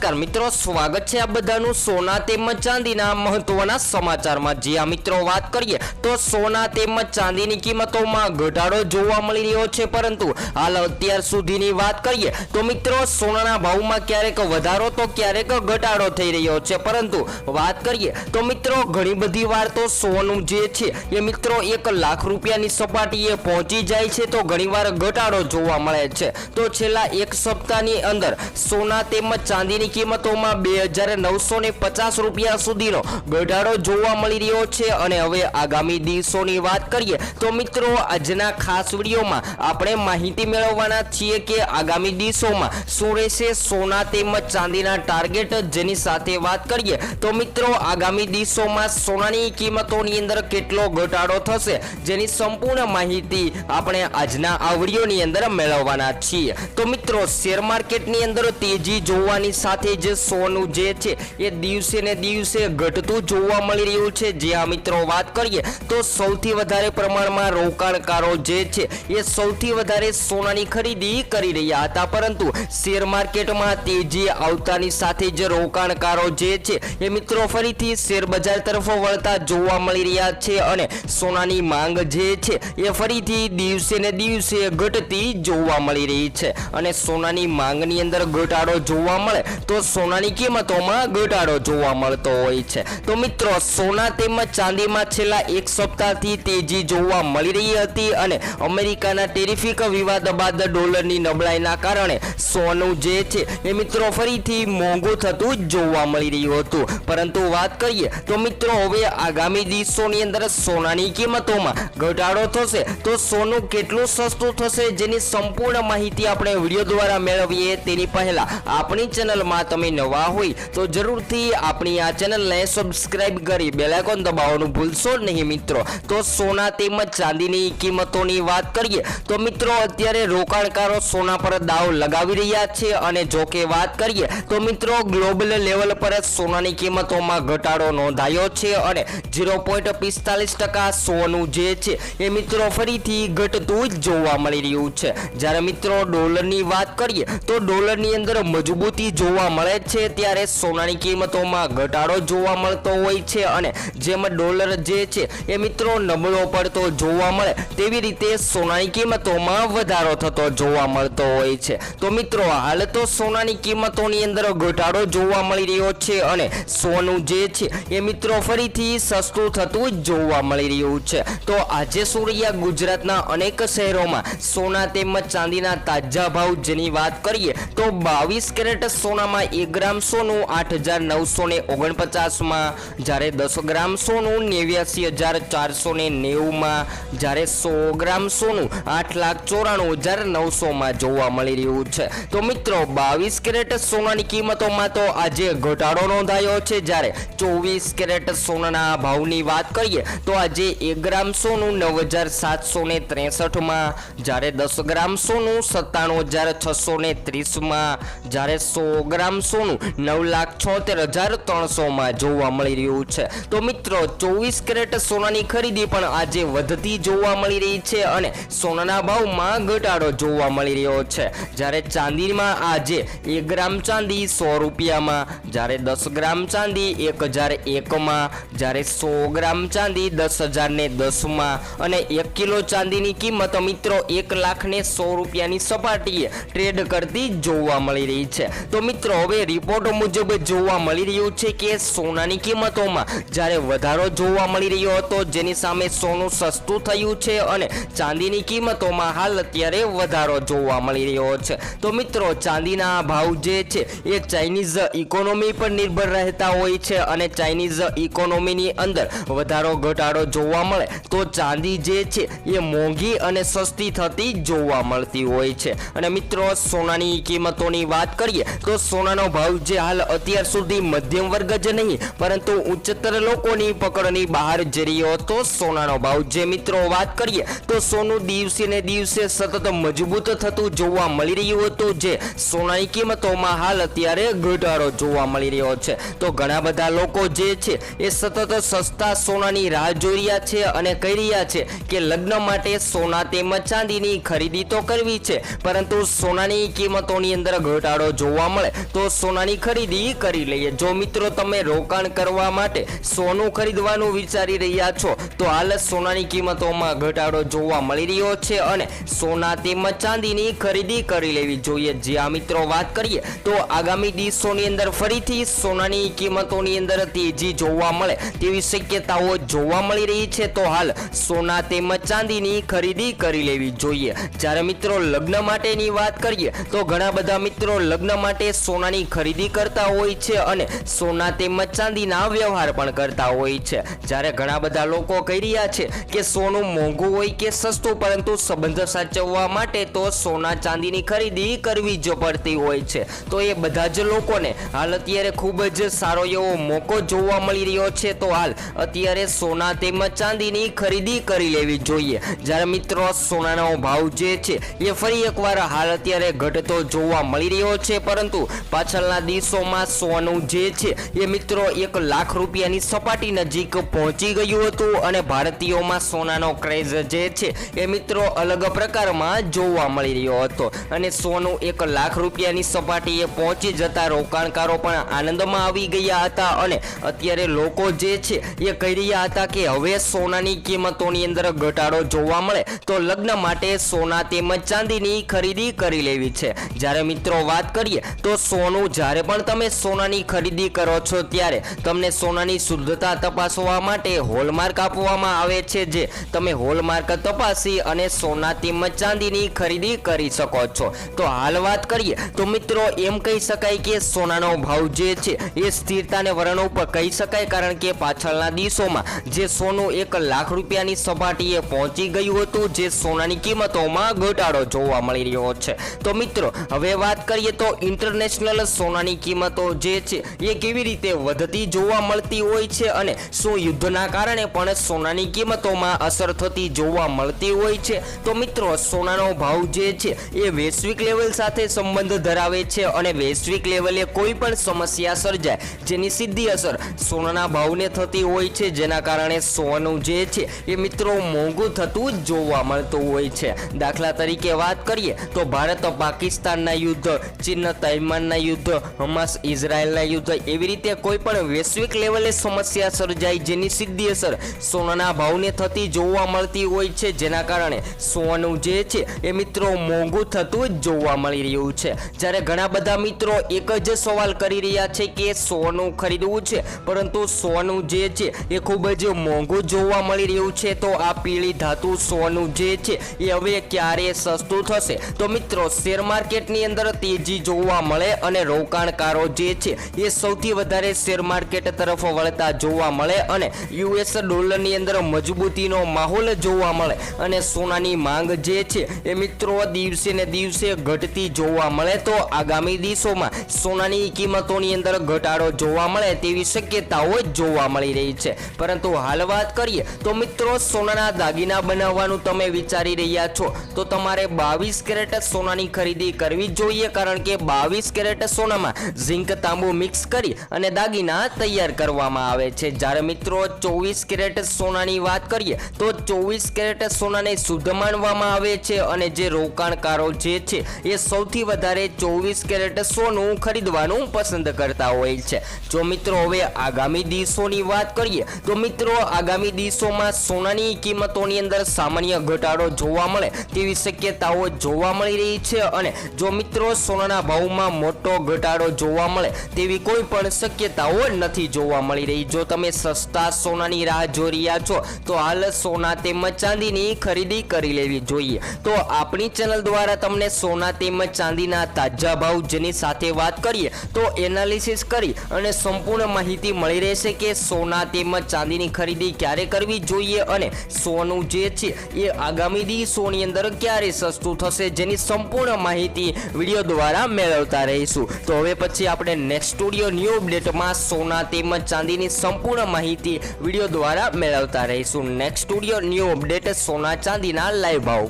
નમસ્કાર મિત્રો, સ્વાગત છે આ બધાનું સોના તેમજ ચાંદીના મહત્વના સમાચારમાં. જે આ મિત્રો વાત કરીએ, તો સોના તેમજ ચાંદીની કિંમતોમાં ઘટાડો જોવા મળી રહ્યો છે, પરંતુ હાલ અત્યાર સુધીની વાત કરીએ, તો મિત્રો સોનાના ભાવમાં ક્યારેક વધારો તો ક્યારેક ઘટાડો થઈ રહ્યો છે, પરંતુ વાત કરીએ, તો મિત્રો ઘણી બધી વાર તો સોનું જે છે, એ મિત્રો એક લાખ રૂપિયાની સપાટીએ પહોંચી જાય છે, તો ઘણીવાર ઘટાડો જોવા મળે છે. તો છેલ્લા એક સપ્તાહની અંદર સોના તેમજ ચાંદીની કિંમતોમાં બે હજાર નવસો ને પચાસ રૂપિયા સુધીનો ઘટાડો જોવા મળી રહ્યો છે અને હવે આગામી દિવસોની વાત કરીએ તો મિત્રો આજના ખાસ વિડીયોમાં આપણે માહિતી મેળવવાના છીએ કે આગામી દિવસોમાં શું રહેશે સોના તેમજ ચાંદીના ટાર્ગેટ જેની સાથે વાત કરીએ તો મિત્રો આગામી દિવસોમાં સોનાની કિંમતોની અંદર કેટલો ઘટાડો થશે જેની સંપૂર્ણ માહિતી આપણે આજના આ વિડીયોની અંદર મેળવવાના છીએ. તો મિત્રો શેર માર્કેટની અંદર તેજી જોવાની સાથે જ સોનું જે છે, એ દિવસે ને દિવસે ઘટતું જોવા મળી રહ્યું છે. જે આ મિત્રો વાત કરીએ, તો સૌથી વધારે પ્રમાણમાં રોકાણકારો જે છે, એ સૌથી વધારે સોનાની ખરીદી કરી રહ્યા હતા. પરંતુ શેર માર્કેટમાં તેજી આવતાની સાથે જ રોકાણકારો જે છે, એ મિત્રો ફરીથી શેર બજાર તરફ વળતા જોવા મળી રહ્યા છે અને સોનાની માંગ જે છે, એ ફરીથી દિવસે ને દિવસે ઘટતી જોવા મળી રહી છે. અને સોનાની માંગની અંદર ઘટાડો જોવા મળે તો સોનાની કિંમતોમાં ઘટાડો જોવા મળતો હોય છે. તો મિત્રો, સોના તેમજ ચાંદીમાં છેલ્લા એક સપ્તાહથી તેજી જોવા મળી રહી હતી અને અમેરિકાના ટેરિફિક વિવાદ બાદ ડોલરની નબળાઈના કારણે સોનું જે છે એ મિત્રો ફરીથી મોંઘું થતું જોવા મળી રહ્યું હતું. પરંતુ વાત કરીએ તો મિત્રો, હવે આગામી દિવસોની અંદર સોનાની કિંમતોમાં ઘટાડો થશે. તો સોનું કેટલું સસ્તું થશે જેની સંપૂર્ણ માહિતી આપણે વીડિયો દ્વારા મેળવીએ તેની પહેલા આપણી ચેનલમાં તમે નવા હોય તો જરૂરથી આપણી આ ચેનલને સબસ્ક્રાઇબ કરી બેલાઇકોન દબાવવાનું ભૂલશો નહીં મિત્રો. તો સોના તેમજ ચાંદીની કિંમતોની વાત કરીએ તો મિત્રો અત્યારે રોકાણકારો સોના પર દાવ લગાવી રહ્યા છે અને જો કે વાત કરીએ તો મિત્રો ગ્લોબલ લેવલ પર સોનાની કિંમતોમાં ઘટાડો નોંધાયો છે અને ઝીરો પોઈન્ટ પિસ્તાલીસ ટકા સોનું જે છે એ મિત્રો ફરીથી ઘટતું જ જોવા મળી રહ્યું છે. જ્યારે મિત્રો ડોલરની વાત કરીએ તો ડોલરની અંદર મજબૂતી જોવા મળે છે ત્યારે સોનાની કિંમતોમાં ઘટાડો જોવા મળતો હોય છે અને જેમ ડોલર જે છે એ મિત્રો નબળો પડતો જોવા મળે તેવી રીતે સોનાની કિંમતોમાં વધારો થતો જોવા મળતો હોય છે. તો મિત્રો, હાલ તો સોનાની કિંમતોની અંદર ઘટાડો જોવા મળી રહ્યો છે અને સોનું જે છે એ મિત્રો ફરીથી સસ્તું થતું જોવા મળી રહ્યું છે. તો આજે સૂર્યા ગુજરાતના અનેક શહેરોમાં સોના તેમજ ચાંદીના તાજા ભાવ જેની વાત કરીએ તો બાવીસ કેરેટ સોનામાં એક ગ્રામ સોનું, આઠ હજાર નવસો ને ઓગણપચાસમાં જ્યારે દસ ગ્રામ સોનું, નેવ્યાસી હજાર ચારસો ને નેવુંમાં જ્યારે સો ગ્રામ સોનું, આઠ લાખ ચોરાણું હજાર નવસોમાં જોવા મળી રહ્યું છે. તો મિત્રો, બાવીસ કેરેટ સોનાની કિંમતોમાં તો આજે ઘટાડો નોંધાયો છે. જ્યારે ચોવીસ કેરેટ સોનાના ભાવની વાત કરીએ, તો આજે એક ગ્રામ સોનું નવ હજાર સાતસો ને ત્રેસઠમાં જ્યારે દસ ગ્રામ સોનું સત્તાણું હજાર છસો ને ત્રીસમાં જ્યારે સો ગ્રામ સોનું? નવ લાખ છોતેર હજાર ત્રણસોમાં જોવા મળી રહ્યું છે. તો મિત્રો, ચોવીસ કેરેટ સોનાની ખરીદી પણ આજે વધતી જોવા મળી રહી છે અને સોનાના ભાવમાં ઘટાડો જોવા મળી રહ્યો છે. જ્યારે ચાંદીમાં આજે એક ગ્રામ ચાંદી સો રૂપિયામાં, જ્યારે દસ ગ્રામ ચાંદી એક હજાર એકમાં, જ્યારે સો ગ્રામ ચાંદી દસ હજાર ને દસમાં અને એક કિલો ચાંદીની કિંમત મિત્રો એક લાખ ને સો રૂપિયાની સપાટીએ ટ્રેડ કરતી જોવા મળી રહી છે. તો મિત્રો હવે રિપોર્ટ મુજબ જોવા મળી રહ્યું છે કે સોનાની કિંમતોમાં જ્યારે વધારો જોવા મળી રહ્યો હતો, જેની સામે સોનું સસ્તું થયું છે અને ચાંદીની કિંમતોમાં હાલ અત્યારે વધારો જોવા મળી રહ્યો છે. તો મિત્રો, ચાંદીના ભાવ જે છે એ ચાઇનીઝ ઇકોનોમી પર નિર્ભર રહેતા હોય છે અને ચાઇનીઝ ઇકોનોમીની અંદર વધારો ઘટાડો જોવા મળે, તો ચાંદી જે છે એ મોંઘી અને સસ્તી થતી જોવા મળતી હોય છે. અને મિત્રો, સોનાની કિંમતોની વાત કરીએ, તો સોનાનો ભાવ જે હાલ અત્યાર સુધી મધ્યમ વર્ગ જ નહીં, પરંતુ ઉચ્ચતર લોકોની પકડની બહાર જઈ રહ્યો હતો સોનાનો ભાવ. જે મિત્રો વાત કરીએ, તો સોનું દિવસે ને દિવસે સતત મજબૂત થતું જોવા મળી રહ્યું હતું, જે સોનાની કિંમતોમાં હાલ અત્યારે ઘટાડો જોવા મળી રહ્યો છે. તો ઘણા બધા લોકો જે છે, એ સતત સસ્તા સોનાની રાહ જોઈ રહ્યા છે અને કહી રહ્યા છે કે લગ્ન માટે સોના તેમજ ચાંદીની ખરીદી તો કરવી છે, પરંતુ સોનાની કિંમતોની અંદર ઘટાડો જોવા મળે. તો સોનાની ખરીદી કરી લઈએ. જો મિત્રો તમે રોકાણ કરવા માટે સોનું ખરીદવાનું વિચારી રહ્યા છો, તો હાલ સોનાની કિંમતોમાં ઘટાડો જોવા મળી રહ્યો છે અને સોના તેમજ ચાંદીની ખરીદી કરી લેવી જોઈએ. જ્યાં મિત્રો વાત કરીએ, તો આગામી દિવસોની અંદર ફરીથી સોનાની કિંમતોની અંદર તેજી જોવા મળે તેવી શક્યતાઓ જોવા મળી રહી છે. તો હાલ સોના તેમજ ચાંદીની ખરીદી કરી લેવી જોઈએ. જ્યારે મિત્રો લગ્ન માટેની વાત કરીએ, તો ઘણા બધા મિત્રો લગ્ન માટે સોનાની ખરીદી કરતા હોય છે અને સોના તેમજ ચાંદીના વ્યવહાર પણ કરતા હોય છે. જ્યારે ઘણા બધા લોકો કહી રહ્યા છે કે સોનું મોંઘું હોય કે સસ્તું, પરંતુ સંબંધ સાચવવા માટે તો સોના ચાંદીની ખરીદી કરવી જ પડતી હોય છે. તો એ બધા જ લોકોને હાલ અત્યારે ખૂબ જ સારો એવો મોકો જોવા મળી રહ્યો છે. તો હાલ અત્યારે સોના તેમજ ચાંદીની ખરીદી કરી લેવી જોઈએ. જ્યારે મિત્રો, સોનાનો ભાવ જે છે એ ફરી એકવાર હાલ અત્યારે ઘટતો જોવા મળી રહ્યો છે, પરંતુ પાછળના દિવસોમાં સોનું જે છે એ મિત્રો એક લાખ રૂપિયાની સપાટી નજીક પહોંચી ગયું હતું અને ભારતીયોમાં સોનાનો ક્રેઝ જે છે એ મિત્રો અલગ પ્રકારમાં જોવા મળી રહ્યો હતો. અને સોનું એક લાખ રૂપિયાની સપાટીએ પહોંચી જતા રોકાણકારો પણ આનંદમાં આવી ગયા હતા અને અત્યારે લોકો જે છે એ કહી રહ્યા હતા કે હવે સોનાની કિંમતોની અંદર ઘટાડો જોવા મળે તો લગ્ન માટે સોના તેમજ ચાંદીની ખરીદી કરી લેવી છે. જ્યારે મિત્રો વાત કરીએ તો સોનું, જ્યારે પણ તમે સોનાની ખરીદી કરો છો ત્યારે તમને સોનાની શુદ્ધતા તપાસવા માટે હોલમાર્ક આપવામાં આવે છે જે તમે હોલમાર્ક તપાસી અને સોના તેમજ ચાંદીની ખરીદી કરી શકો છો. તો હાલ વાત કરીએ, તો મિત્રો એમ કહી શકાય કે સોનાનો ભાવ જે છે એ સ્થિરતાને વરણ ઉપર કહી શકાય કારણ કે પાછળના દિવસોમાં જે સોનું એક લાખ રૂપિયાની સપાટીએ પહોંચી ગયું હતું, જે સોનાની કિંમતોમાં ઘટાડો જોવા મળી રહ્યો છે. તો મિત્રો, હવે વાત કરીએ તો ઇન્ટરનેશનલ સોનાની કિંમતો જે છે, એ કેવી રીતે વધતી જોવા મળતી હોય છે અને શું યુદ્ધના કારણે પણ સોનાની કિંમતોમાં અસર થતી જોવા મળતી હોય છે? તો મિત્રો, સોનાનો ભાવ જે છે, એ વૈશ્વિક લેવલ સાથે સંબંધ ધરાવે છે અને વૈશ્વિક લેવલે કોઈ પણ સમસ્યા સર્જાય, જેની સીધી અસર સોનાના ભાવને થતી હોય છે, જેના કારણે સોનું જે છે, એ મિત્રો મોંઘું થતું જોવા મળતું હોય છે. દાખલા તરીકે વાત કરીએ, તો ભારત પાકિસ્તાનના યુદ્ધ ચીન તૈમાનના યુદ્ધ, હમાસ ઇઝરાયલના યુદ્ધ એવી રીતે કોઈ પણ વૈશ્વિક લેવલે સમસ્યા સર્જાય જેની સીધી અસર સોનાના ભાવને થતી જોવા મળતી હોય છે. જેના કારણે સોનું જે છે એ મિત્રો મોંઘું થતું જ જોવા મળી રહ્યું છે. જ્યારે ઘણા બધા મિત્રો એક જ સવાલ કરી રહ્યા છે કે સોનું ખરીદવું છે, પરંતુ સોનું જે છે એ ખૂબ જ મોંઘું જોવા મળી રહ્યું છે. તો આ પીળી ધાતુ સોનું જે છે એ હવે ક્યારે સસ્તું થશે? તો મિત્રો, શેર માર્કેટની અંદર તેજી જોવા મળે અને રોકાણકારો જે છે, એ સૌથી વધારે શેર માર્કેટ તરફ વળતા જોવા મળે અને યુએસ ડોલરની અંદર મજબૂતીનો માહોલ જોવા મળે. અને સોનાની માંગ જે છે, એ મિત્રો દિવસે ને દિવસે ઘટતી જોવા મળે તો આગામી દિવસોમાં સોનાની કિંમતોની અંદર ઘટાડો જોવા મળે તેવી શક્યતાઓ જોવા મળી રહી છે. પરંતુ હાલ વાત કરીએ તો મિત્રો સોનાના દાગીના બનાવવાનું તમે વિચારી રહ્યા છો, તો તમારે બાવીસ કેરેટ સોનાની ખરીદી કરવી જોઈએ, કારણ કે બાવીસ કેરેટ સોનામાં ઝીંક તાંબુ મિક્સ કરી અને દાગીના તૈયાર કરવામાં આવે છે. જ્યારે મિત્રો ચોવીસ કેરેટ સોનાની વાત કરીએ, તો ચોવીસ કેરેટ સોનાને શુદ્ધ માનવામાં આવે છે અને જે રોકાણકારો જે છે, એ સૌથી વધારે ચોવીસ કેરેટ સોનું ખરીદવાનું પસંદ કરતા હોય છે. જો મિત્રો હવે આગામી દિવસોની વાત કરીએ, તો મિત્રો આગામી દિવસોમાં સોનાની કિંમતોની અંદર સામાન્ય ઘટાડો જોવા મળે તેવી શક્યતાઓ જોવા મળી રહી છે અને જો મિત્રો સોનાના ભાવમાં મોટો ઘટાડો જોવા મળે તેવી કોઈ પણ શક્યતાઓ નથી જોવા મળી રહી. જો તમે સસ્તા સોનાની રાહ જોઈ રહ્યા છો, તો હાલ સોના તેમજ ચાંદીની ખરીદી કરી લેવી જોઈએ. તો આપણી ચેનલ દ્વારા તમને સોના તેમજ ચાંદીના તાજા ભાવ જેની સાથે વાત કરીએ, તો એનાલિસિસ કરી અને સંપૂર્ણ માહિતી મળી રહેશે કે સોના તેમજ ચાંદીની ખરીદી ક્યારે કરવી જોઈએ અને સોનું જે છે એ આગામી દિવસોની અંદર ક્યારે સસ્તું થશે જેની સંપૂર્ણ માહિતી વીડિયો દ્વારા મેળવતા રહીશું. તો હવે પછી આપણે નેક્સ્ટ સ્ટુડિયો ન્યૂ અપડેટમાં સોના તેમજ ચાંદીની સંપૂર્ણ માહિતી વીડિયો દ્વારા મેળવતા રહીશું. નેક્સ્ટ સ્ટુડિયો ન્યૂ અપડેટ સોના ચાંદીના લાઈવ ભાવ